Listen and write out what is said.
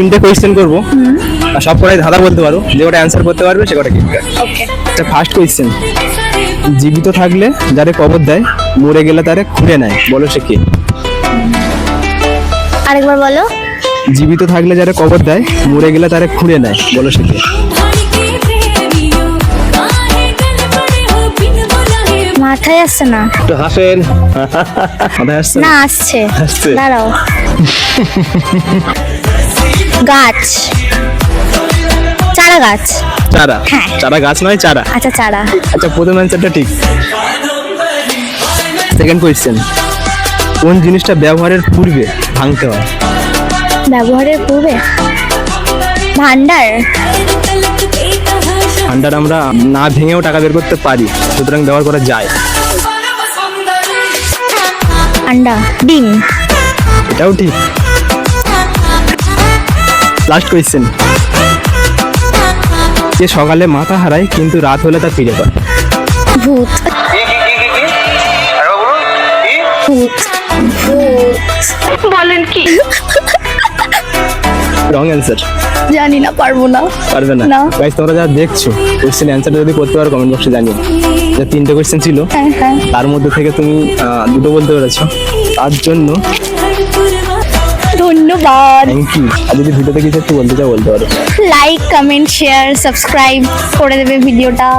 তিনটে কোয়েশ্চেন করব। আর সব কটাই ধাঁধা বলতে পারো। যে কটা অ্যান্সার করতে পারবে সে কটা আচ্ছা ফার্স্ট কোয়েশ্চেন জীবিত থাকলে যারে কবর দেয় মরে গেলে তারে খুঁড়ে নেয়। বলো সে কে? আরেকবার বলো। জীবিত থাকলে যারে কবর দেয় মরে গেলে তারে খুঁড়ে নেয়। বলো সে কে? মাথায় আসছে না। একটু হাসেন। মাথায় আসছে না? আসছে। দাঁড়াও। গাছ। চারা গাছ। চারা? হ্যাঁ। চারা গাছ নয় চারা? আচ্ছা চারা। আচ্ছা প্রথম অ্যান্সারটা ঠিক। সেকেন্ড কোয়েশ্চেন কোন জিনিসটা ব্যবহারের পূর্বে ভাঙতে হয়? ব্যবহারের পূর্বে? ভান্ডার। ভান্ডার আমরা না ভেঙেও টাকা বের করতে পারি সুতরাং ব্যবহার করা যায়। আন্ডা ডিম। এটাও ঠিক। লাস্ট কোয়েশ্চেন যে সকালে মাথা হারায় কিন্তু রাত হলে তা ফিরে পায়। ভূত। ভূত। বলেন কি? রং অ্যান্সার জানি না পারব না। পারবে না। না। গাইস তোমরা যা দেখছ কোয়েশ্চেন অ্যান্সারটা যদি করতে পারো কমেন্ট বক্সে জানিও। যে তিনটে কোয়েশ্চেন ছিল। হ্যাঁ হ্যাঁ। তার মধ্যে থেকে তুমি দুটো বলতে পেরেছ। তার জন্য ধন্যবাদ থ্যাংক ইউ আর যদি ভিডিওতে কিছু একটু বলতে চাও বলতে পারো লাইক কমেন্ট শেয়ার সাবস্ক্রাইব করে দেবে ভিডিওটা